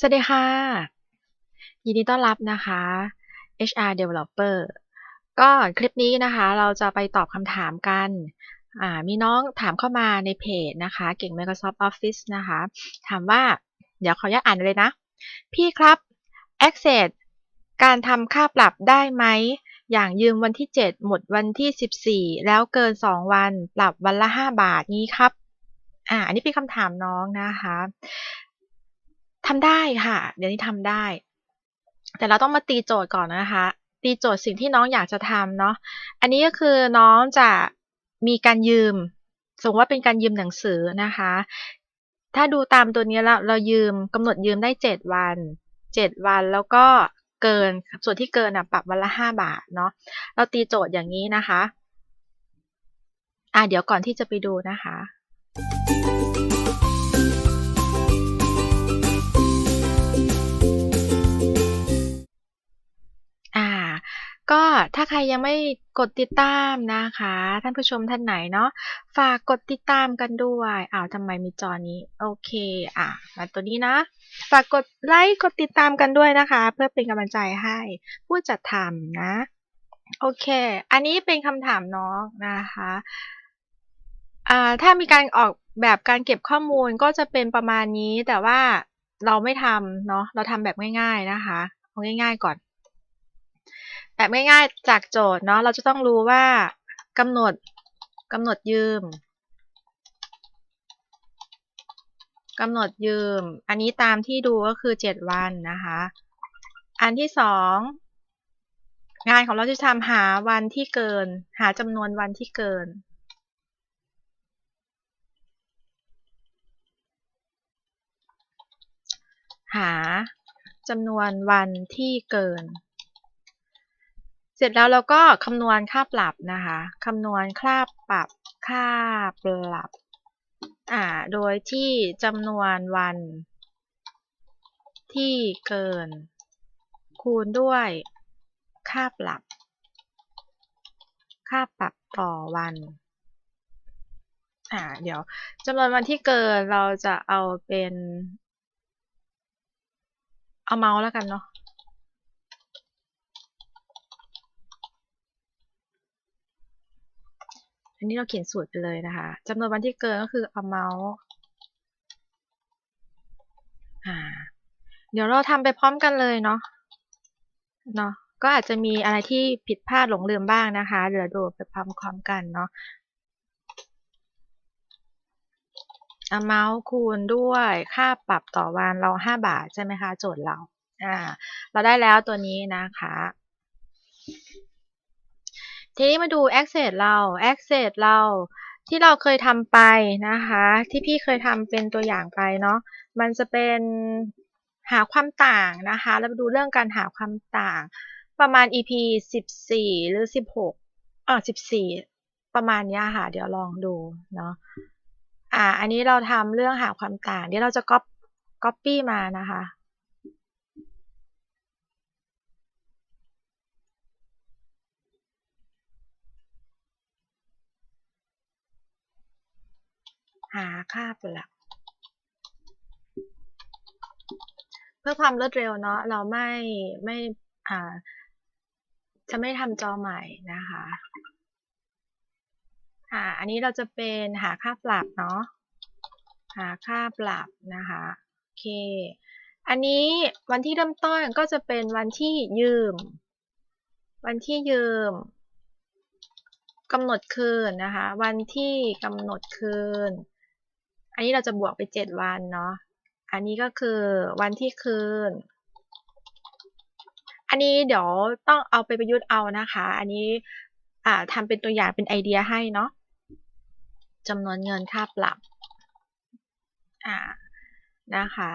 สวัสดีค่ะ ยินดีต้อนรับนะคะ HR Developer ก็คลิปนี้นะคะ เราจะไปตอบคำถามกัน มีน้องถามเข้ามาในเพจนะคะ เก่ง Microsoft Office นะคะ ถามว่า เดี๋ยวขออนุญาตอ่านเลยนะ พี่ครับ Access การทำค่าปรับได้ไหม อย่างยืมวันที่ 7 หมดวันที่ 14 แล้วเกิน 2 วัน ปรับวันละ 5 บาทนี้ครับ อ่า อันนี้เป็นคำถามน้องนะคะ ทำได้ค่ะ เดี๋ยวนี้ทำได้ แต่เราต้องมาตีโจทย์ก่อนนะคะ ตีโจทย์สิ่งที่น้องอยากจะทำเนาะ อันนี้ก็คือน้องจะมีการยืม สมมติว่าเป็นการยืมหนังสือนะคะ ถ้าดูตามตัวนี้แล้วเรายืมกำหนดยืมได้ 7 วัน 7 วันแล้วก็เกิน ส่วนที่เกินอะปรับวันละ 5 บาทเนาะ เราตีโจทย์อย่างนี้นะคะ อะเดี๋ยวก่อนที่จะไปดูนะคะ ก็ถ้าใครยังไม่กดติดตามนะคะ ท่านผู้ชมท่านไหนเนาะฝากกดติดตามกันด้วยอ้าวทำไมมีจอนี้ โอเคอะมาตัวนี้นะ ฝากกดไลค์กดติดตามกันด้วยนะคะ เพื่อเป็นกำลังใจให้ผู้จัดทำนะ โอเค อันนี้เป็นคำถามน้องนะคะอ่าถ้ามีการออกแบบการเก็บข้อมูลก็จะเป็นประมาณนี้แต่ว่าเราไม่ทำเนาะเราทำแบบง่าย ๆนะคะเอาง่าย ๆ ก่อน แบบง่ายๆจากโจทย์เนาะเราจะต้องรู้ว่ากำหนดกำหนดยืมกำหนดยืม อันนี้ตามที่ดูก็คือ 7 วันนะคะ อันที่สองงานของเราจะทำหาวันที่เกิน หาจำนวนวันที่เกิน หาจำนวนวันที่เกิน เสร็จแล้วเราก็คำนวณค่าปรับนะคะคำนวณค่าปรับค่าปรับอ่าโดยที่จำนวนวัน ที่เกิน คูณด้วยค่าปรับ ค่าปรับต่อวันอ่าเดี๋ยวจำนวนวันที่เกินเราจะเอาเป็น เอาเมาส์แล้วกันเนาะ อันนี้เราเขียนสูตรไปเลยนะคะจำนวนวันที่เกินก็คือ amount อ่า เดี๋ยวเราทำไปพร้อมกันเลยเนาะเนาะก็อาจจะมีอะไรที่ผิดพลาดหลงลืมบ้างนะคะเดี๋ยวดูไปพร้อมๆกันเนาะ amount คูณด้วยค่าปรับต่อวันเรา 5 บาทใช่ไหมคะ โจทย์เราอ่าเราได้แล้วตัวนี้นะคะ ทีนี้มาดู access เรา access เราที่เราเคยทำไปนะคะ ที่พี่เคยทำเป็นตัวอย่างไปเนาะมันจะเป็นหาความต่างนะคะแล้วมาดูเรื่องการหาความต่าง ประมาณ EP 14 หรือ 16อ่า14 ประมาณนี้ค่ะ เดี๋ยวลองดูเนาะอ่า อันนี้เราทำเรื่องหาความต่างเดี๋ยวเราจะก๊อปก๊อปปี้มานะคะหาค่าปรับเพื่อความรวดเร็วเนาะเราไม่ไม่อ่าจะไม่ทำจอใหม่นะคะอ่าอันนี้เราจะเป็นหาค่าปรับเนาะหาค่าปรับนะคะโอเค อันนี้วันที่เริ่มต้นก็จะเป็นวันที่ยืม วันที่ยืมกำหนดคืนนะคะ วันที่กำหนดคืน อันนี้เราจะบวกไป7วันเนาะ อันนี้ก็คือวันที่คืน อันนี้เดี๋ยวต้องเอาไปประยุกต์เอานะคะ อันนี้ทำเป็นตัวอย่างเป็นไอเดียให้เนาะจำนวนเงินค่าปรับนะคะ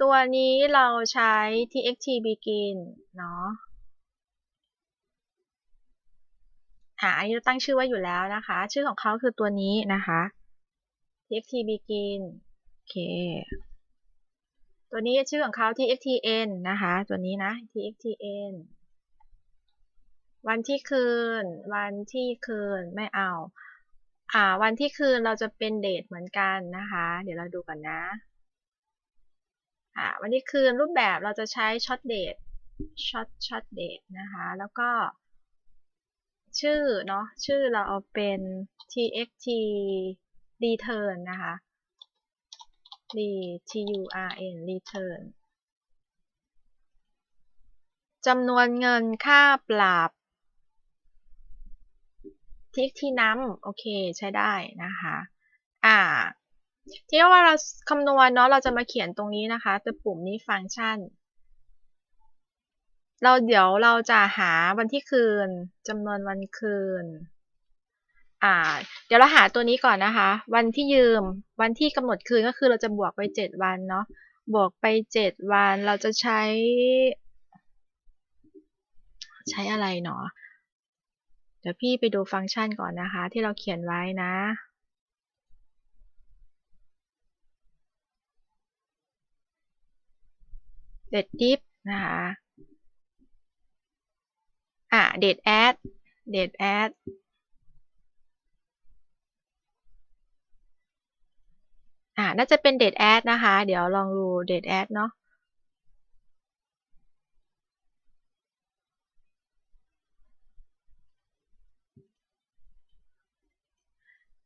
ตัวนี้เราใช้ txt begin เนาะอ่าอันนี้ตั้งชื่อไว้อยู่แล้วนะคะ ชื่อของเขาคือตัวนี้นะคะ txt begin โอเค ตัวนี้ชื่อของเขา txtn นะคะ ตัวนี้นะ txtn วันที่คืน วันที่คืน ไม่เอา อ่า วันที่คืนเราจะเป็นเดทเหมือนกันนะคะ เดี๋ยวเราดูกันนะอ่าวันที่คืนรูปแบบเราจะใช้ช็อตเดทช็อตช็อตเดทนะคะ แล้วก็ ชื่อเนาะ ชื่อเราเอาเป็น txt return นะคะ r t u r n return จำนวนเงินค่าปรับทิกที่น้ำโอเคใช้ได้นะคะ อ่า ที่ว่าเราคำนวณเนาะเราจะมาเขียนตรงนี้นะคะตัวปุ่มนี้ฟังก์ชัน เราเดี๋ยวเราจะหาวันที่คืนจำนวนวันคืน อ่า เดี๋ยวเราหาตัวนี้ก่อนนะคะ วันที่ยืม วันที่กำหนดคืนก็คือเราจะบวกไป7วันเนาะ บวกไป7วัน เราจะใช้ ใช้อะไรเนาะ เดี๋ยวพี่ไปดูฟังก์ชันก่อนนะคะ ที่เราเขียนไว้นะเด็ดดิฟนะคะอะเดทแอดเดทแอด อ่าน่าจะเป็นเดทแอดนะคะ เดี๋ยวลองดูเดทแอดเนาะ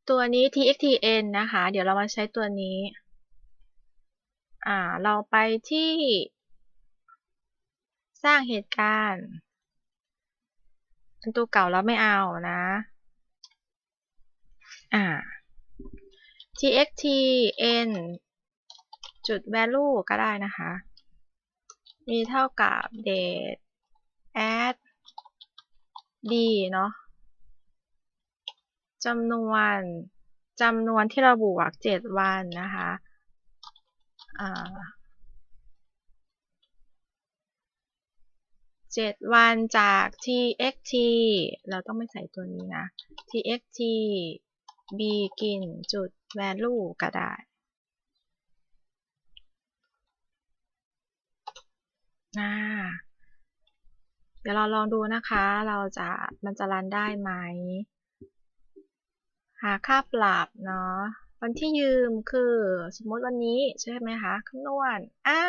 ตัวนี้ txtn นะคะ เดี๋ยวเรามาใช้ตัวนี้ อ่า เราไปที่สร้างเหตุการณ์ อันตัวเก่าเราไม่เอานะ อ่า txtn จุด value ก็ได้นะคะ มีเท่ากับ date add d เนาะจำนวนจำนวนที่เราบวก 7 วันนะคะอ่า7วันจาก txt เราต้องไม่ใส่ตัวนี้นะ txt begin จุด value ก็ได้นะเดี๋ยวเราลองดูนะคะ เราจะมันจะรันได้ไหม หาค่าปรับเนาะ วันที่ยืมคือสมมติวันนี้ใช่ไหมคะคำนวณ อ่า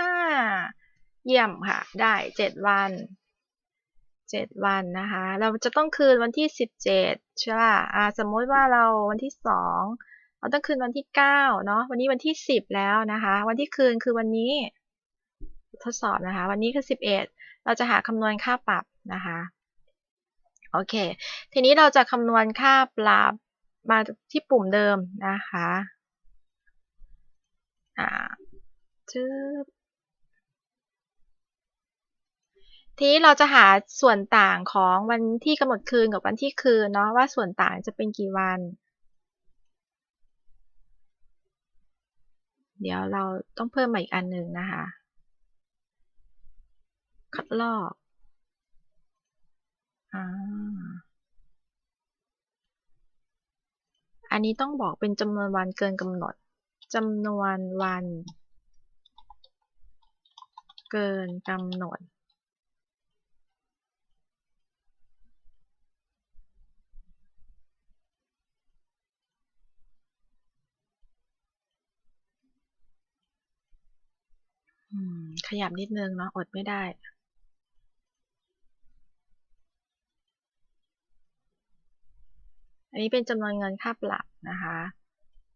เยี่ยมค่ะ ได้7วัน7วันนะคะ เราจะต้องคืนวันที่17ใช่ป่ะ อ่า สมมติว่าเราวันที่2 เราต้องคืนวันที่9เนาะวันนี้วันที่10แล้วนะคะ วันที่คืนคือวันนี้ ทดสอบนะคะ วันนี้คือ11เราจะหาคำนวณค่าปรับนะคะโอเค ทีนี้เราจะคำนวณค่าปรับมาที่ปุ่มเดิมนะคะอ่าจึ๊บทีนี้เราจะหาส่วนต่างของวันที่กำหนดคืนกับวันที่คืนเนาะว่าส่วนต่างจะเป็นกี่วัน เดี๋ยวเราต้องเพิ่มมาอีกอันหนึ่งนะคะ คัดลอกอ่าอันนี้ต้องบอกเป็นจำนวนวันเกินกำหนดจำนวนวัน เกินกำหนด ขยับนิดนึงเนาะอดไม่ได้อันนี้เป็นจำนวนเงินค่าปรับนะคะ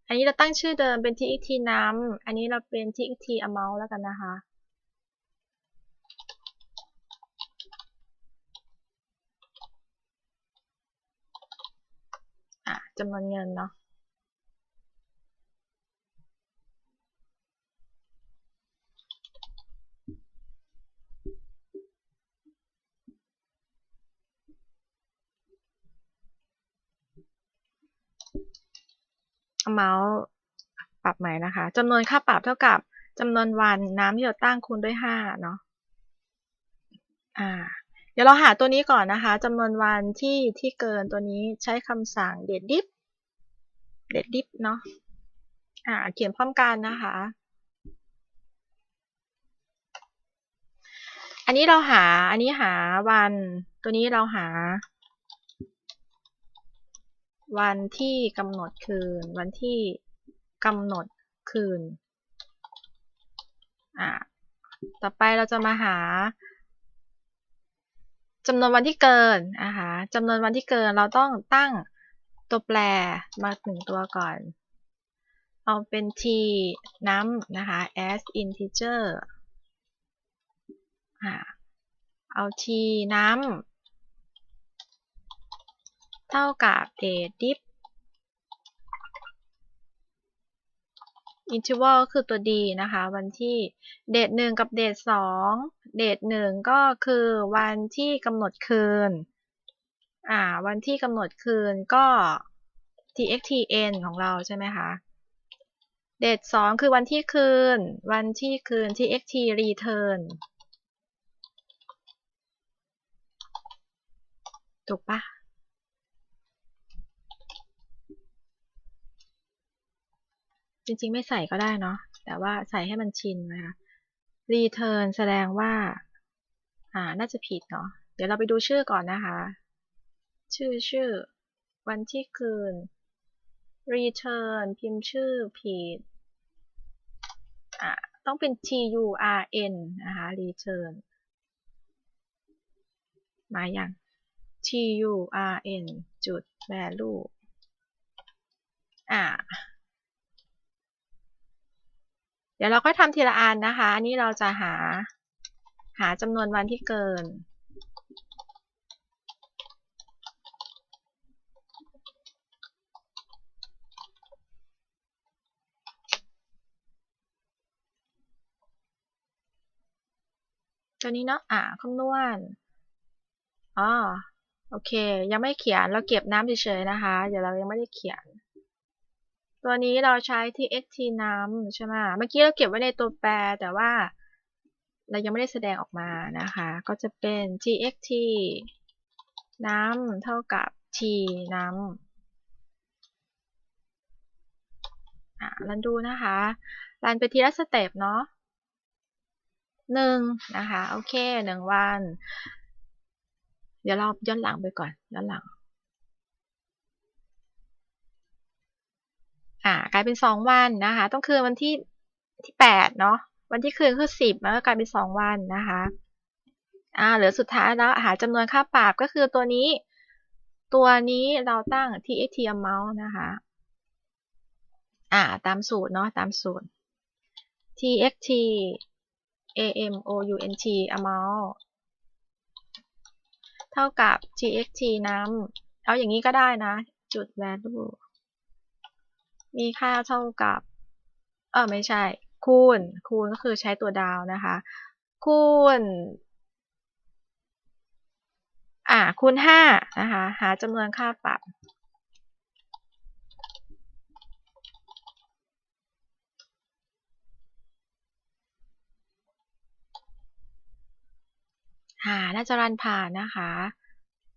อันนี้เราตั้งชื่อเดิมเป็น txt น้ำอันนี้เราเป็น txt amount แล้วกันนะคะะจำนวนเงินเนาะ เมาส์ปรับใหม่นะคะจำนวนค่าปรับเท่ากับจำนวนวันน้ำที่เราตั้งคูณด้วย5เนาะอ่าเดี๋ยวเราหาตัวนี้ก่อนนะคะจำนวนวันที่ที่เกินตัวนี้ใช้คำสั่งเด็ดดิฟเด็ดดิฟเนาะอ่าเขียนพร้อมกันนะคะ อันนี้เราหาอันนี้หาวันตัวนี้เราหา วันที่กำหนดคืน วันที่กำหนดคืน อ่า ต่อไปเราจะมาหาจำนวนวันที่เกินนะคะจำนวนวันที่เกินเราต้องตั้งตัวแปรมาหนึ่งตัวก่อน เอาเป็น t num นะคะ as integer เอา t num เท่ากับ date diff interval คือตัว d นะคะ วันที่ date 1กับ date 2 date 1ก็คือวันที่กำหนดคืนอ่าวันที่กำหนดคืนก็ txtn ของเราใช่ไหมคะ date 2คือวันที่คืน วันที่คืน txt return ถูกปะ จริงๆ ไม่ใส่ก็ได้เนาะ แต่ว่าใส่ให้มันชินนะคะ return แสดงว่า อ่า น่าจะผิดเนาะ เดี๋ยวเราไปดูชื่อก่อนนะคะ ชื่อชื่อ วันที่คืน return พิมพ์ชื่อผิด อ่า ต้องเป็น turn นะคะ return มาอย่าง turn จุด value อ่า เดี๋ยวเราค่อยทำทีละอันนะคะ อันนี้เราจะหาหาจำนวนวันที่เกิน ตัวนี้เนาะ อ่าคำนวณ อ๋อ โอเค ยังไม่เขียน เราเก็บน้ำเฉยๆนะคะ เดี๋ยวเรายังไม่ได้เขียน ตัวนี้เราใช้ที่ xt num ใช่ไหมเมื่อกี้เราเก็บไว้ในตัวแปรแต่ว่า เรายังไม่ได้แสดงออกมานะคะ ก็จะเป็น txt num เท่ากับ t num อะรันดูนะคะ รันไปทีละสเต็ปเนาะหนึ่งนะคะ โอเคหนึ่งวัน เดี๋ยวเราย้อนหลังไปก่อน ย้อนหลัง อ่ากลายเป็นสองวันนะคะ ต้องคืนวันที่ที่แปดเนาะวันที่คืนคือสิบมันก็กลายเป็นสองวันนะคะอ่าเหลือสุดท้ายแล้วหาจำนวนค่าปรับก็คือตัวนี้ ตัวนี้เราตั้ง txt amount นะคะอ่าตามสูตรเนาะตามสูตร txt amount amount เท่ากับ txt num เอาอย่างนี้ก็ได้นะ จุด value มีค่าเท่ากับ เออไม่ใช่ คูณ คูณก็คือใช้ตัวดาวนะคะ คูณ อ่า คูณห้านะคะ หาจำนวนค่าปรับ หาน่าจะรันผ่านนะคะ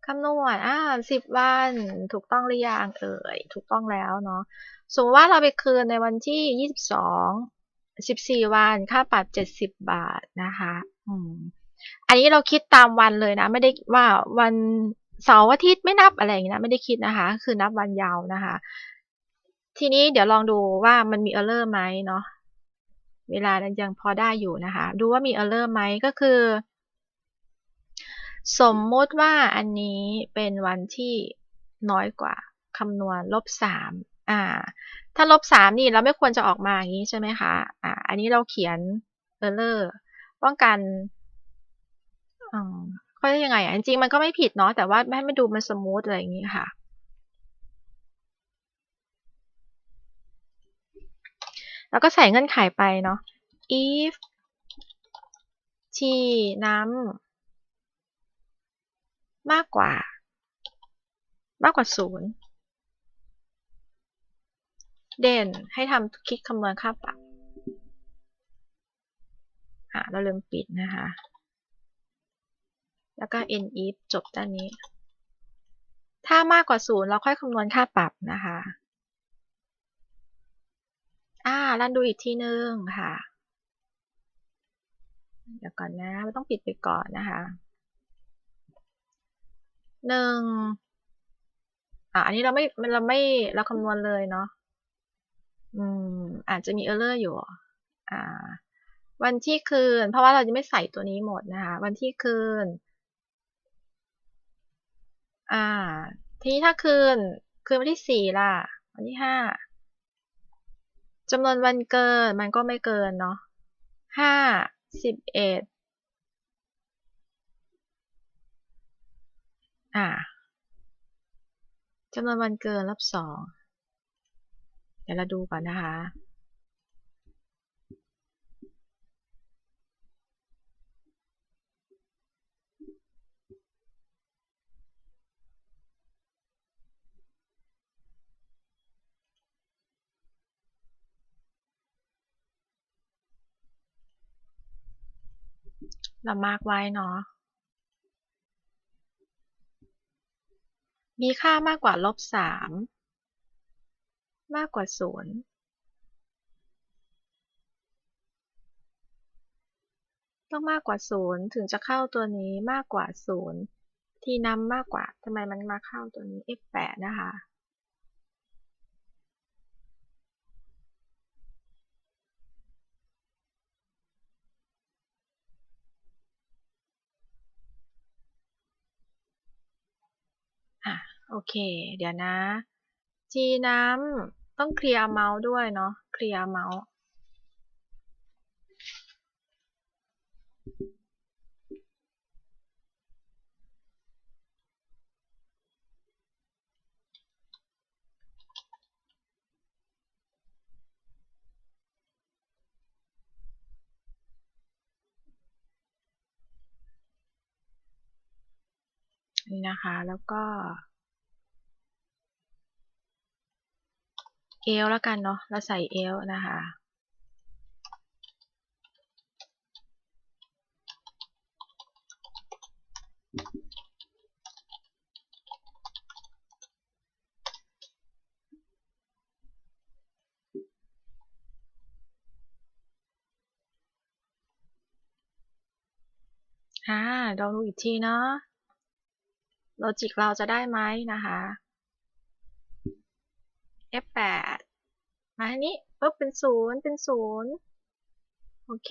คำนวณ อ่าสิบวัน ถูกต้องหรือยังเอ่ย ถูกต้องแล้วเนาะ สมมติว่าเราไปคืนในวันที่22 14วัน ค่าปรับ70บาทนะคะ อืม อันนี้เราคิดตามวันเลยนะ ไม่ได้ว่าวันเสาร์อาทิตย์ไม่นับอะไรอย่างนี้นะ ไม่ได้คิดนะคะ คือนับวันยาวนะคะ ทีนี้เดี๋ยวลองดูว่ามันมีเออร์เลอร์ไหมเนาะ เวลายังพอได้อยู่นะคะ ดูว่ามีเออร์เลอร์ไหมก็คือ สมมติว่าอันนี้เป็นวันที่น้อยกว่าคำนวณลบสามอ่า ถ้าลบสามนี่เราไม่ควรจะออกมาอย่างนี้ใช่ไหมคะอ่าอันนี้เราเขียน error ป้องกันอืมเขาเรียกยังไงอะจริงๆมันก็ไม่ผิดเนาะแต่ว่าให้ไม่ดูมันสมูทอะไรอย่างนี้ค่ะ แล้วก็ใส่เงื่อนไขไปเนาะ if t num มากกว่า มากกว่าศูนย์เด่นให้ทำคลิกคำนวณค่าปรับอ่าเราลืมปิดนะคะ แล้วก็ end if จบด้านนี้ ถ้ามากกว่าศูนย์เราค่อยคำนวณค่าปรับนะคะอ่ารันดูอีกทีนึงค่ะ เดี๋ยวก่อนนะไม่ต้องปิดไปก่อนนะคะ หนึ่งอ่าอันนี้เราไม่เราไม่เราคำนวณเลยเนาะอืม อาจจะมีเออร์เลอร์อยู่ อ่า วันที่คืน เพราะว่าเราจะไม่ใส่ตัวนี้หมดนะคะ วันที่คืน อ่า ทีนี้ถ้าคืน คืนวันที่สี่ล่ะ วันที่ห้าจำนวนวันเกินมันก็ไม่เกินเนาะห้าสิบเอ็ด อ่าจำนวนวันเกินลบสองเดี๋ยวเราดูก่อนนะคะเรามาร์กไว้เนาะ มีค่ามากกว่าลบสามมากกว่าศูนย์ต้องมากกว่าศูนย์ถึงจะเข้าตัวนี้มากกว่าศูนย์ที่นำมากกว่าทำไมมันมาเข้าตัวนี้ f8 นะคะ โอเค เดี๋ยวนะ G น้ำต้องเคลียร์เมาส์ด้วยเนาะเคลียร์เมาส์นี่นะคะ แล้วก็ เอลแล้วกันเนาะเราใส่เอลนะคะอ่าเราดูอีกทีเนาะโลจิกเราจะได้ไหมนะคะ F8 มาทางนี้ปุ๊บเป็นศูนย์เป็นศูนย์โอเค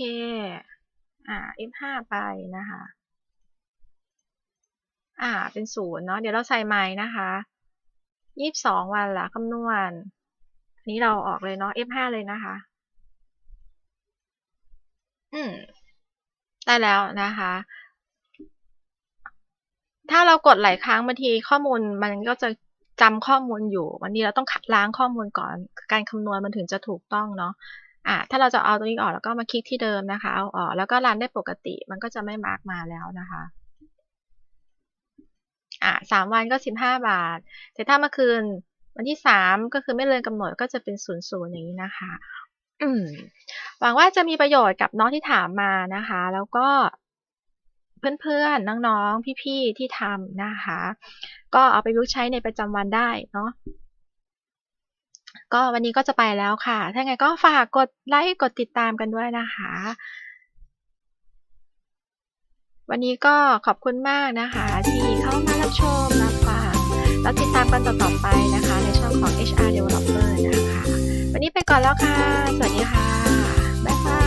อ่า F5 ไปนะคะ อ่า เป็นศูนย์เนาะ เดี๋ยวเราใส่ใหม่นะคะยี่สิบสองวันละคำนวณนนี้เราออกเลยเนาะ F5 เลยนะคะ อืม ได้แล้วนะคะ ถ้าเรากดหลายครั้งบางทีข้อมูลมันก็จะ จำข้อมูลอยู่ วันนี้เราต้องล้างข้อมูลก่อน การคำนวณมันถึงจะถูกต้องเนาะอะถ้าเราจะเอาตัวนี้ออกแล้วก็มาคลิกที่เดิมนะคะ เอาออกแล้วก็รันได้ปกติมันก็จะไม่มาร์กมาแล้วนะคะอะสามวันก็สิบห้าบาท แต่ถ้าเมื่อคืนวันที่สามก็คือไม่เลยกำหนดก็จะเป็นศูนย์ศูนย์อย่างนี้นะคะอืมหวังว่าจะมีประโยชน์กับน้องที่ถามมานะคะ แล้วก็เพื่อนๆ น้องๆ พี่ๆ ที่ทำนะคะ ก็เอาไปประยุกใช้ในประจำวันได้เนาะก็วันนี้ก็จะไปแล้วค่ะ ถ้าไงก็ฝากกดไลค์ กดติดตามกันด้วยนะคะ วันนี้ก็ขอบคุณมากนะคะ ที่เข้ามารับชมรับฟังแล้วติดตามกันต่อๆไปนะคะ ในช่องของ HR Developer นะคะ วันนี้ไปก่อนแล้วค่ะ สวัสดีค่ะ บ๊ายบาย